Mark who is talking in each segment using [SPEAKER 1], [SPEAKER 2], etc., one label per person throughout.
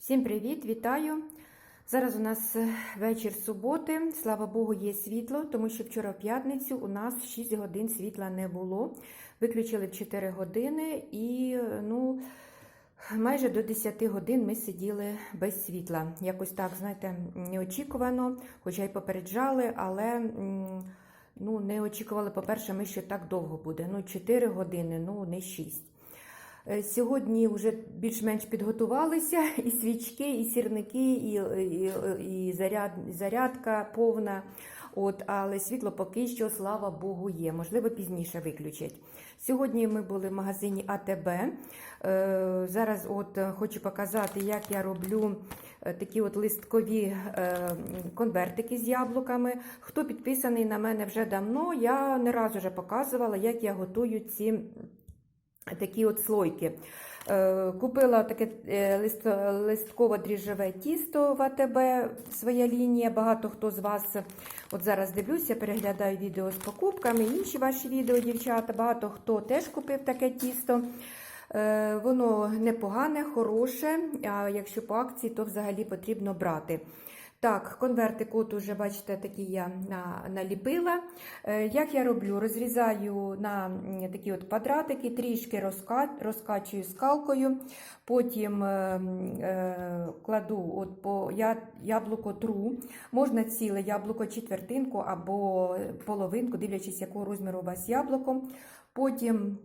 [SPEAKER 1] Всім привіт, вітаю! Зараз у нас е, вечір суботи. Слава Богу, є світло, тому що вчора в п'ятницю у нас 6 годин світла не було. Виключили в 4 години і ну, майже до 10 годин ми сиділи без світла. Якось так, знаєте, неочікувано, хоча й попереджали, але. Ну, не очікували, по-перше, ми що так довго буде. Ну, 4 години, ну не 6. Е, Сьогодні вже більш-менш підготувалися і свічки, і сірники, і, і, і заряд, зарядка повна. От, але світло поки що, слава Богу, є. Можливо, пізніше виключать. Сьогодні ми були в магазині АТБ. Е, зараз от е, хочу показати, як я роблю е, такі от листкові е, конвертики з яблуками. Хто підписаний на мене вже давно, я не раз вже показувала, як я готую ці такі от слойки. Е, Купила таке е, лист, листково-дріжджове тісто в АТБ, своя лінія. Багато хто з вас, от зараз дивлюся, переглядаю відео з покупками, інші ваші відео, дівчата. Багато хто теж купив таке тісто. Е, Воно непогане, хороше, а якщо по акції, то взагалі потрібно брати. Так, конвертик, от уже, бачите, такий я на- наліпила. Е, Як я роблю? Розрізаю на такі от квадратики, трішки розка- розкачую скалкою, потім е, е, кладу от по яблуко тру. Можна ціле яблуко, четвертинку або половинку, дивлячись, якого розміру у вас яблуко. Потім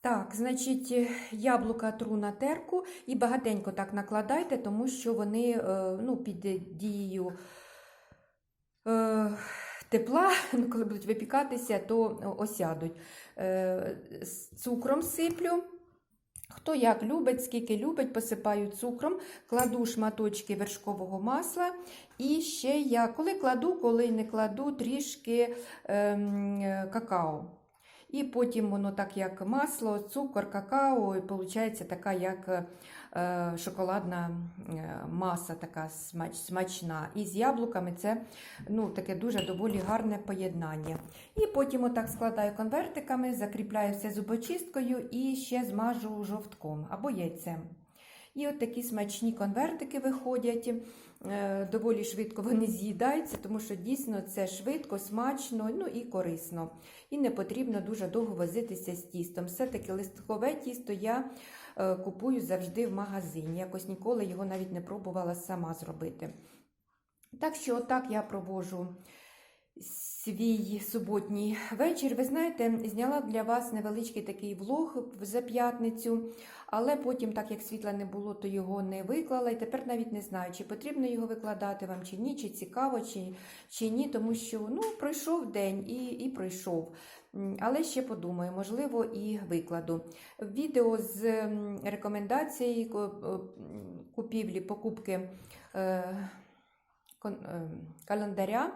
[SPEAKER 1] так, значить, е, яблука тру на терку і багатенько так накладайте, тому що вони е, ну, під дією е, тепла, ну, коли будуть випікатися, то осядуть. З цукром сиплю. Хто як любить, скільки любить, посипаю цукром, кладу шматочки вершкового масла. І ще я коли кладу, коли не кладу трішки ем, е, какао. І потім воно так як масло, цукор, какао, і виходить така як е, шоколадна е, маса, така смач, смачна. І з яблуками це ну, таке дуже доволі гарне поєднання. І потім отак складаю конвертиками, закріпляю все зубочисткою і ще змажу жовтком або яйцем. І от такі смачні конвертики виходять. Е, Доволі швидко вони з'їдаються, тому що дійсно це швидко, смачно ну і корисно. І не потрібно дуже довго возитися з тістом. Все-таки листкове тісто я е, купую завжди в магазині. Якось ніколи його навіть не пробувала сама зробити. Так що, отак я провожу свій суботній вечір. Ви знаєте, зняла для вас невеличкий такий влог за п'ятницю, але потім, так як світла не було, то його не виклала. І тепер навіть не знаю, чи потрібно його викладати вам, чи ні, чи цікаво, чи, чи ні, тому що ну, пройшов день і, і пройшов. Але ще подумаю, можливо, і викладу. Відео з е, купівлі, покупки е, е, календаря.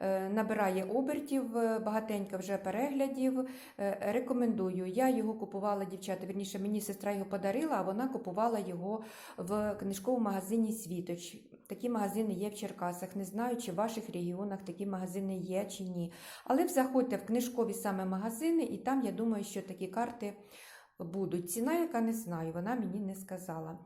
[SPEAKER 1] Е, Набирає обертів, е, багатенько вже переглядів. Е, Рекомендую. Я його купувала, дівчата. Вірніше, мені сестра його подарила, а вона купувала його в книжковому магазині Світоч. Такі магазини є в Черкасах. Не знаю, чи в ваших регіонах такі магазини є чи ні. Але заходьте в книжкові саме магазини, і там я думаю, що такі карти будуть. Ціна, яка не знаю, вона мені не сказала.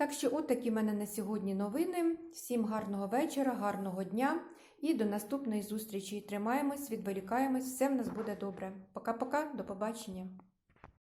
[SPEAKER 1] Так що, от такі в мене на сьогодні новини. Всім гарного вечора, гарного дня і до наступної зустрічі. Тримаємось, відволікаємось, все в нас буде добре. Пока-пока, до побачення.